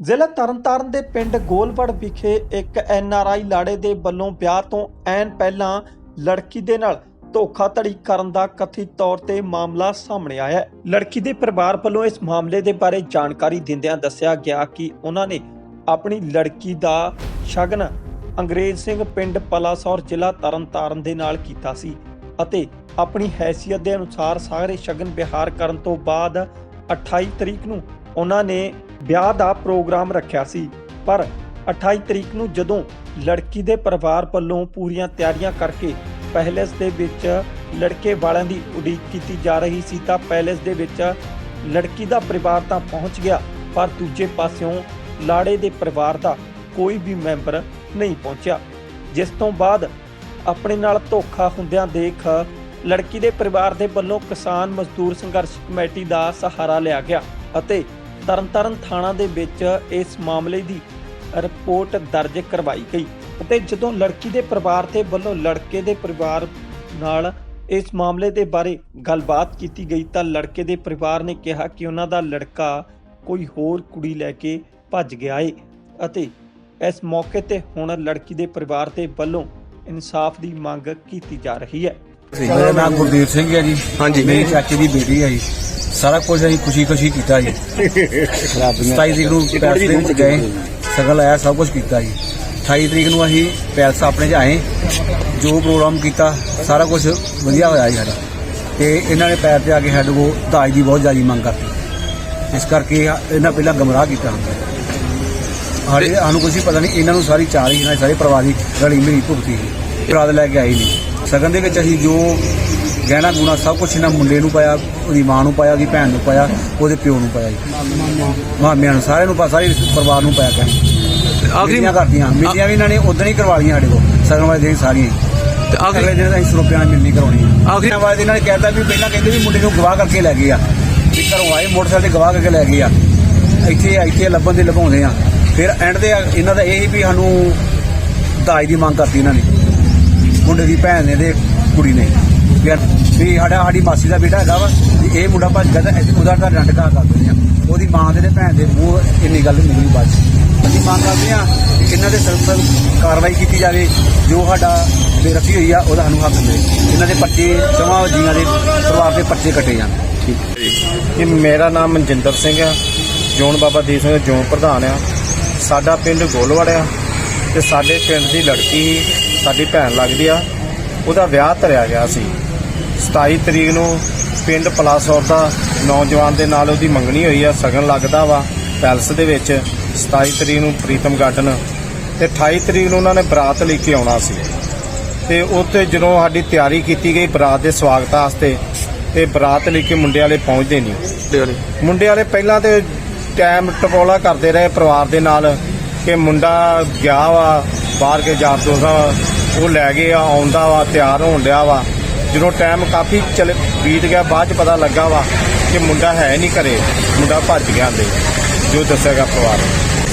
ਜ਼ਿਲ੍ਹਾ ਤਰਨਤਾਰਨ ਦੇ ਪਿੰਡ ਗੋਲਵੜ ਵਿਖੇ ਇੱਕ ਐਨਆਰਆਈ ਲਾੜੇ ਦੇ ਵੱਲੋਂ ਵਿਆਹ ਤੋਂ ਐਨ ਪਹਿਲਾਂ ਲੜਕੀ ਦੇ ਨਾਲ ਧੋਖਾਧੜੀ ਕਰਨ ਦਾ ਕਥਿਤ ਤੌਰ ਤੇ ਮਾਮਲਾ ਸਾਹਮਣੇ ਆਇਆ ਹੈ। ਲੜਕੀ ਦੇ ਪਰਿਵਾਰ ਵੱਲੋਂ ਇਸ ਮਾਮਲੇ ਦੇ ਬਾਰੇ ਜਾਣਕਾਰੀ ਦਿੰਦਿਆਂ ਦੱਸਿਆ ਗਿਆ ਕਿ ਉਹਨਾਂ ਨੇ ਆਪਣੀ ਲੜਕੀ ਦਾ ਸ਼ਗਨ ਅੰਗਰੇਜ਼ ਸਿੰਘ ਪਿੰਡ ਪਲਾਸੌਰ ਜ਼ਿਲ੍ਹਾ ਤਰਨਤਾਰਨ ਦੇ ਨਾਲ ਕੀਤਾ ਸੀ ਅਤੇ ਆਪਣੀ ਹੈਸੀਅਤ ਦੇ ਅਨੁਸਾਰ ਸਾਰੇ ਸ਼ਗਨ ਵਿਹਾਰ ਕਰਨ ਤੋਂ ਬਾਅਦ 28 ਤਰੀਕ ਨੂੰ ਉਹਨਾਂ ਨੇ ਵਿਆਹ ਦਾ ਪ੍ਰੋਗਰਾਮ ਰੱਖਿਆ ਸੀ। ਪਰ 28 ਤਰੀਕ ਨੂੰ ਜਦੋਂ ਲੜਕੀ ਦੇ ਪਰਿਵਾਰ ਵੱਲੋਂ ਪੂਰੀਆਂ ਤਿਆਰੀਆਂ ਕਰਕੇ ਪੈਲੇਸ ਦੇ ਵਿੱਚ ਲੜਕੇ ਵਾਲਿਆਂ ਦੀ ਉਡੀਕ ਕੀਤੀ ਜਾ ਰਹੀ ਸੀ ਤਾਂ ਪੈਲੇਸ ਦੇ ਵਿੱਚ ਲੜਕੀ ਦਾ ਪਰਿਵਾਰ ਤਾਂ ਪਹੁੰਚ ਗਿਆ, ਪਰ ਦੂਜੇ ਪਾਸਿਓਂ ਲਾੜੇ ਦੇ ਪਰਿਵਾਰ ਦਾ ਕੋਈ ਵੀ ਮੈਂਬਰ ਨਹੀਂ ਪਹੁੰਚਿਆ। ਜਿਸ ਤੋਂ ਬਾਅਦ ਆਪਣੇ ਨਾਲ ਧੋਖਾ ਹੁੰਦਿਆਂ ਦੇਖ ਲੜਕੀ ਦੇ ਪਰਿਵਾਰ ਦੇ ਵੱਲੋਂ ਕਿਸਾਨ ਮਜ਼ਦੂਰ ਸੰਘਰਸ਼ ਕਮੇਟੀ ਦਾ ਸਹਾਰਾ ਲਿਆ ਗਿਆ ਅਤੇ ਤਰਨਤਾਰਨ ਥਾਣਾ ਦੇ ਵਿੱਚ ਇਸ ਮਾਮਲੇ ਦੀ ਰਿਪੋਰਟ ਦਰਜ ਕਰਵਾਈ ਗਈ ਅਤੇ ਜਦੋਂ ਲੜਕੀ ਦੇ ਪਰਿਵਾਰ ਦੇ ਵੱਲੋਂ ਲੜਕੇ ਦੇ ਪਰਿਵਾਰ ਨਾਲ ਇਸ ਮਾਮਲੇ ਦੇ ਬਾਰੇ ਗੱਲਬਾਤ ਕੀਤੀ ਗਈ ਤਾਂ ਲੜਕੇ ਦੇ ਪਰਿਵਾਰ ਨੇ ਕਿਹਾ ਕਿ ਉਹਨਾਂ ਦਾ ਲੜਕਾ ਕੋਈ ਹੋਰ ਕੁੜੀ ਲੈ ਕੇ ਭੱਜ ਗਿਆ ਏ ਅਤੇ ਇਸ ਮੌਕੇ ਤੇ ਹੁਣ ਲੜਕੀ ਦੇ ਪਰਿਵਾਰ ਦੇ ਵੱਲੋਂ ਇਨਸਾਫ ਦੀ ਮੰਗ ਕੀਤੀ ਜਾ ਰਹੀ ਹੈ। ਮੇਰਾ ਨਾਮ ਗੁਰਦੀਪ ਸਿੰਘ ਹੈ ਜੀ। ਹਾਂਜੀ। ਮੇਰੀ ਚਾਚੇ ਦੀ ਬੇਟੀ ਹੈ ਜੀ। ਸਾਰਾ ਕੁਝ ਅਸੀਂ ਖੁਸ਼ੀ ਖੁਸ਼ੀ ਕੀਤਾ ਜੀ। 27 ਤਰੀਕ ਨੂੰ ਪੈਲਸ ਦੇ ਵਿੱਚ ਗਏ। ਸਗਲ ਆਇਆ ਸਭ ਕੁਝ ਕੀਤਾ ਜੀ। 28 ਤਰੀਕ ਨੂੰ ਅਸੀਂ ਪੈਲਸ ਆਪਣੇ ਚ ਆਏ। ਜੋ ਪ੍ਰੋਗਰਾਮ ਕੀਤਾ ਸਾਰਾ ਕੁਝ ਵਧੀਆ ਹੋਇਆ ਜੀ ਸਾਡਾ। ਤੇ ਇਹਨਾਂ ਨੇ ਪੈਰ ਤੇ ਆ ਕੇ ਸਾਡੇ ਕੋਲ ਦਾਜ ਦੀ ਬਹੁਤ ਜ਼ਿਆਦਾ ਮੰਗ ਕਰਤੀ। ਇਸ ਕਰਕੇ ਇਹਨਾਂ ਪਹਿਲਾਂ ਗਮਰਾਹ ਕੀਤਾ ਹਾਲੇ ਸਾਨੂੰ ਕੁਝ ਪਤਾ ਨਹੀਂ ਇਹਨਾਂ ਨੂੰ ਸਾਰੀ ਚਾਲ ਹੀ ਇਹਨਾਂ ਸਾਰੇ ਪਰਿਵਾਰ ਦੀ ਰਲੀ ਮਿਲੀ ਭੁਗਤੀ ਰਾਤ ਲੈ ਕੇ ਆਈ ਨਹੀਂ। ਸਗਨ ਦੇ ਵਿੱਚ ਅਸੀਂ ਜੋ ਗਹਿਣਾ ਗੁਣਾ ਸਭ ਕੁਝ ਇਹਨਾਂ ਮੁੰਡੇ ਨੂੰ ਪਾਇਆ ਉਹਦੀ ਮਾਂ ਨੂੰ ਪਾਇਆ ਉਹਦੀ ਭੈਣ ਨੂੰ ਪਾਇਆ ਉਹਦੇ ਪਿਓ ਨੂੰ ਪਾਇਆ ਜੀ। ਮਾਮਿਆਂ ਨੂੰ ਸਾਰਿਆਂ ਨੂੰ ਪਾ ਸਾਰੇ ਪਰਿਵਾਰ ਨੂੰ ਪਾਇਆ ਕਹਿੰਦੇ ਆਖਰੀ ਕਰਦੀਆਂ ਮਿਲੀਆਂ ਵੀ ਇਹਨਾਂ ਨੇ ਉਦੋਂ ਹੀ ਕਰਵਾ ਲਈਆਂ ਸਾਡੇ ਕੋਲ। ਸਗਨ ਵਾਲੇ ਦਿਨ ਸਾਰੀਆਂ ਹੀ। ਤੇ ਅਗਲੇ ਦਿਨ ਅਸੀਂ ਸਰੋਪਿਆਂ ਨਾਲ ਮਿਲਣੀ ਕਰਾਉਣੀ ਆ ਆਖਰੀ- ਦਿਨ ਇਹਨਾਂ ਨੇ ਕਹਿਤਾ ਵੀ ਪਹਿਲਾਂ ਕਹਿੰਦੇ ਵੀ ਮੁੰਡੇ ਨੂੰ ਗਵਾਹ ਕਰਕੇ ਲੈ ਗਏ ਆ। ਵੀ ਘਰੋਂ ਆਏ ਮੋਟਰਸਾਈਕਲ ਤੇ ਗਵਾਹ ਕਰਕੇ ਲੈ ਗਏ ਆ। ਇੱਥੇ ਇੱਥੇ ਲੱਭਣ ਦੇ ਲਭਾਉਂਦੇ ਆ। ਫਿਰ ਐਂਡ ਦੇ ਇਹਨਾਂ ਦਾ ਇਹ ਸੀ ਵੀ ਸਾਨੂੰ ਦਾਜ ਦੀ ਮੰਗ ਕਰਤੀ ਇਹਨਾਂ ਨੇ। ਮੁੰਡੇ ਦੀ ਭੈਣ ਨੇ ਤੇ ਕੁੜੀ ਨੇ। ਵੀ ਯਾਰ ਵੀ ਸਾਡਾ ਸਾਡੀ ਮਾਸੀ ਦਾ ਬੇਟਾ ਹੈਗਾ ਵਾ, ਵੀ ਇਹ ਮੁੰਡਾ ਭੱਜ ਗਿਆ ਤਾਂ ਅਸੀਂ ਉਹਦਾ ਘਰ ਰੰਡ ਘਾ ਕਰ ਦਿੰਦੇ ਆ ਉਹਦੀ ਮਾਂ ਦੇ ਤੇ ਭੈਣ ਦੇ ਮੂੰਹ ਇੰਨੀ ਗੱਲ ਨਿਕਲੀ ਬਾਅਦ ਅਸੀਂ ਮੰਗ ਕਰਦੇ ਆ ਕਿ ਇਹਨਾਂ ਦੇ ਸਖਤ ਕਾਰਵਾਈ ਕੀਤੀ ਜਾਵੇ। ਜੋ ਸਾਡਾ ਬੇਰਫੀ ਹੋਈ ਆ ਉਹਦਾ ਸਾਨੂੰ ਹੱਕ ਮਿਲੇ। ਇਹਨਾਂ ਦੇ ਪਰਚੇ ਚਵਾਂ ਜੀਆਂ ਦੇ ਪਰਿਵਾਰ ਦੇ ਪਰਚੇ ਕੱਟੇ ਜਾਣ। ਠੀਕ। ਇਹ ਮੇਰਾ ਨਾਮ ਮਨਜਿੰਦਰ ਸਿੰਘ ਆ। ਜੋਨ ਬਾਬਾ ਦੀਪ ਸਿੰਘ, ਜੋਨ ਪ੍ਰਧਾਨ ਆ। ਸਾਡਾ ਪਿੰਡ ਗੋਲਵਾੜ ਆ। ਤੇ ਸਾਡੇ ਪਿੰਡ ਦੀ ਲੜਕੀ ਸਾਡੀ ਭੈਣ ਲੱਗਦੀ ਆ ਉਹਦਾ ਵਿਆਹ ਧਰਿਆ ਗਿਆ ਸੀ। 27 ਤਰੀਕ ਨੂੰ ਪਿੰਡ ਪਲਾਸੌਰ ਦਾ ਨੌਜਵਾਨ ਦੇ ਨਾਲ ਉਹਦੀ ਮੰਗਣੀ ਹੋਈ ਆ ਸਗਨ ਲੱਗਦਾ ਵਾ ਪੈਲਸ ਦੇ ਵਿੱਚ। 27 ਤਰੀਕ ਨੂੰ ਪ੍ਰੀਤਮ ਗਾਰਡਨ ਤੇ 28 ਤਰੀਕ ਨੂੰ ਉਹਨਾਂ ਨੇ ਬਰਾਤ ਲੈ ਕੇ ਆਉਣਾ ਸੀ। ਤੇ ਉੱਥੇ ਜਦੋਂ ਸਾਡੀ ਤਿਆਰੀ ਕੀਤੀ ਗਈ ਬਰਾਤ ਦੇ ਸਵਾਗਤ ਵਾਸਤੇ ਤੇ ਬਰਾਤ ਲੈ ਕੇ ਮੁੰਡੇ ਵਾਲੇ ਪਹੁੰਚਦੇ ਨਹੀਂ। ਮੁੰਡੇ ਵਾਲੇ ਪਹਿਲਾਂ ਤੇ ਟਾਈਮ ਟਪੋਲਾ ਕਰਦੇ ਰਹੇ ਪਰਿਵਾਰ ਦੇ ਨਾਲ। ਕਿ ਮੁੰਡਾ ਗਿਆ ਵਾ, ਬਾਹਰ ਕੇ ਯਾਰ ਦੋਸਤਾਂ ਉਹ ਲੈ ਗਏ ਆ, ਆਉਂਦਾ ਵਾ, ਤਿਆਰ ਹੋਣ ਡਿਆ ਵਾ। ਜਦੋਂ ਟਾਈਮ ਕਾਫੀ ਚਲ ਬੀਤ ਗਿਆ, ਬਾਅਦ ਚ ਪਤਾ ਲੱਗਾ ਵਾ ਕਿ ਮੁੰਡਾ ਹੈ ਨਹੀਂ ਘਰੇ, ਮੁੰਡਾ ਭੱਜ ਗਿਆ ਦੇ ਜੋ ਦੱਸਿਆਗਾ ਪਰਿਵਾਰ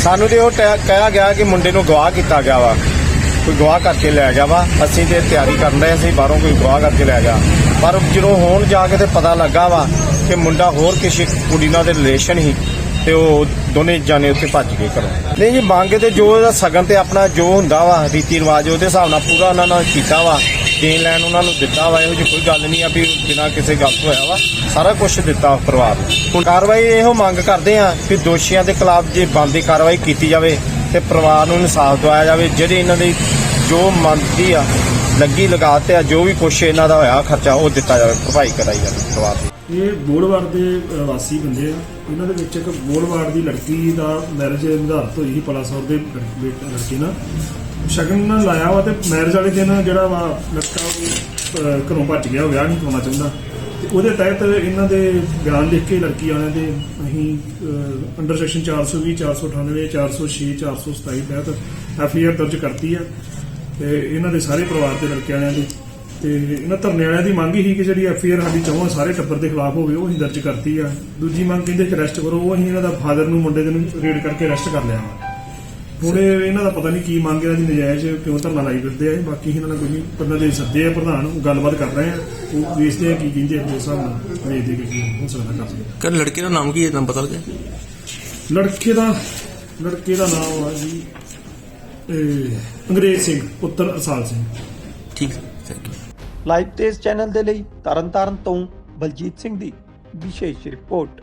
ਸਾਨੂੰ ਤੇ ਉਹ ਟੈ- ਕਿਹਾ ਗਿਆ ਕਿ ਮੁੰਡੇ ਨੂੰ ਗਵਾਹ ਕੀਤਾ ਗਿਆ ਵਾ। ਕੋਈ ਗਵਾਹ ਕਰਕੇ ਲੈ ਗਿਆ ਵਾ। ਅਸੀਂ ਤੇ ਤਿਆਰੀ ਕਰਨ ਰਹੇ ਸੀ, ਬਾਹਰੋਂ ਕੋਈ ਗਵਾਹ ਕਰਕੇ ਲੈ ਗਿਆ। ਪਰ ਜਦੋਂ ਹੋਣ ਜਾ ਕੇ ਤੇ ਪਤਾ ਲੱਗਾ ਵਾ ਕਿ ਮੁੰਡਾ ਹੋਰ ਕਿਸੇ ਕੁੜੀ ਨਾਲ ਦੇ ਰਿਲੇਸ਼ਨ ਹੀ ਤੇ ਉਹ ਦੋਨੇ ਜਾਣੇ ਉੱਥੇ ਭੱਜ ਗਏ ਘਰੋਂ। ਨਹੀਂ ਜੀ ਮੰਗ ਤੇ ਜੋ ਇਹਦਾ ਸਗਨ ਤੇ ਆਪਣਾ ਜੋ ਹੁੰਦਾ ਵਾ ਰੀਤੀ ਰਿਵਾਜ ਉਹਦੇ ਹਿਸਾਬ ਨਾਲ ਪੂਰਾ ਉਹਨਾਂ ਨਾਲ ਕੀਤਾ ਵਾ ਦੇਣ ਲੈਣ ਉਹਨਾਂ ਨੂੰ ਦਿੱਤਾ ਵਾ ਇਹੋ ਜਿਹੀ ਕੋਈ ਗੱਲ ਨਹੀਂ ਆ ਵੀ ਬਿਨਾਂ ਕਿਸੇ ਗੱਲ ਤੋਂ ਹੋਇਆ ਵਾ ਸਾਰਾ ਕੁਝ ਦਿੱਤਾ ਪਰਿਵਾਰ ਨੂੰ। ਹੁਣ ਕਾਰਵਾਈ ਇਹੋ ਮੰਗ ਕਰਦੇ ਆ ਕਿ ਦੋਸ਼ੀਆਂ ਦੇ ਖਿਲਾਫ ਜੇ ਬਣਦੀ ਕਾਰਵਾਈ ਕੀਤੀ ਜਾਵੇ ਤੇ ਪਰਿਵਾਰ ਨੂੰ ਇਨਸਾਫ ਦਿਵਾਇਆ ਜਾਵੇ ਜਿਹੜੇ ਇਹਨਾਂ ਦੀ ਜੋ ਮੰਨਦੀ ਆ ਲੱਗੀ ਲਗਾਤੇ ਆ ਜੋ ਵੀ ਕੁਛ ਇਹਨਾਂ ਦਾ ਹੋਇਆ ਖਰਚਾ ਉਹ ਦਿੱਤਾ ਜਾਵੇ ਭਰਪਾਈ ਕਰਾਈ ਜਾਵੇ ਪਰਿਵਾਰ ਦੀ। ਇਹ ਗੋਲਵਾਰ ਦੇ ਵਾਸੀ ਬੰਦੇ ਆ। ਇਹਨਾਂ ਦੇ ਵਿੱਚ ਇੱਕ ਗੋਲਵਾਰ ਦੀ ਲੜਕੀ ਦਾ ਮੈਰਿਜ ਨਿਰਧਾਰਤ ਹੋਈ ਸੀ ਪਲਾਸੌਰ ਦੇ ਲੜਕੀ ਨਾਲ। ਸ਼ਗਨ ਨਾਲ ਲਾਇਆ ਵਾ ਤੇ ਮੈਰਿਜ ਵਾਲੇ ਦਿਨ ਜਿਹੜਾ ਵਾ ਲੜਕਾ ਉਹ, ਘਰੋਂ ਭੱਜ ਗਿਆ ਵਿਆਹ ਨਹੀਂ ਕਰਾਉਣਾ ਚਾਹੁੰਦਾ। ਤੇ ਉਹਦੇ ਤਹਿਤ ਇਹਨਾਂ ਦੇ ਬਿਆਨ ਲਿਖ ਕੇ ਲੜਕੀ ਵਾਲਿਆਂ ਦੇ ਅਸੀਂ ਅੰਡਰ ਸੈਕਸ਼ਨ 420 498 406 427 ਤਹਿਤ ਐਫ ਆਈ ਆਰ ਦਰਜ ਕਰਤੀ ਆ। ਤੇ ਇਹਨਾਂ ਦੇ ਸਾਰੇ ਪਰਿਵਾਰ ਦੇ ਲੜਕੇ ਵਾਲਿਆਂ ਦੀ ਤੇ ਇਹਨਾਂ ਧਰਨੇ ਵਾਲਿਆਂ ਦੀ ਮੰਗ ਹੀ ਕਿ ਜਿਹੜੀ ਐਫ ਆਈ ਆਰ ਸਾਡੀ ਚੌਹਾਂ ਸਾਰੇ ਟੱਬਰ ਦੇ ਖਿਲਾਫ ਹੋਵੇ ਉਹ ਅਸੀਂ ਦਰਜ ਕਰਤੀ ਆ। ਦੂਜੀ ਮੰਗ ਕਹਿੰਦੇ ਕਿ ਅਰੈਸਟ ਕਰੋ ਉਹ ਅਸੀਂ ਇਹਨਾਂ ਦਾ ਫਾਦਰ ਨੂੰ ਮੁੰਡੇ ਦੇ ਨੂੰ ਰੇਡ ਕਰਕੇ ਅਰੈਸਟ ਕਰ ਲਿਆ। ਵਾ ਹੁਣ ਇਹ ਇਹਨਾਂ ਦਾ ਪਤਾ ਨਹੀਂ ਕੀ ਮੰਗ ਇਹਨਾਂ ਦੀ ਨਜਾਇਜ਼ ਕਿਉਂ ਧਰਨਾ ਲਾਈ ਫਿਰਦੇ ਆ। ਬਾਕੀ ਇਹਨਾਂ ਨਾਲ ਕੋਈ ਪੰਨਾ ਦੇ ਸੱਦੇ ਆ ਪ੍ਰਧਾਨ ਉਹ ਗੱਲਬਾਤ ਕਰ ਰਹੇ ਆ ਉਹ ਵੇਚਦੇ ਆ ਕੀ ਕਹਿੰਦੇ ਆ ਉਸ ਹਿਸਾਬ ਨਾਲ ਵੇਚਦੇ ਕਿ ਕੀ ਹੋ ਸਕਦਾ ਕਰ ਸਕਦੇ ਕਰ ਲੜਕੇ ਦਾ ਨਾਮ ਕੀ ਹੈ ਤੁਹਾਨੂੰ ਪਤਾ ਲੱਗਿਆ? ਲੜਕੇ ਦਾ ਲੜਕੇ ਦਾ ਨਾਮ ਆ ਜੀ ਇਹ ਅੰਗਰੇਜ਼ ਸਿੰਘ ਪੁੱਤਰ ਅਸਾਲ ਸਿੰਘ। ਠੀਕ thank you live Tez channel ਦੇ ਲਈ ਤਰਨਤਾਰਨ ਤੋਂ ਬਲਜੀਤ ਸਿੰਘ ਦੀ ਵਿਸ਼ੇਸ਼ ਰਿਪੋਰਟ।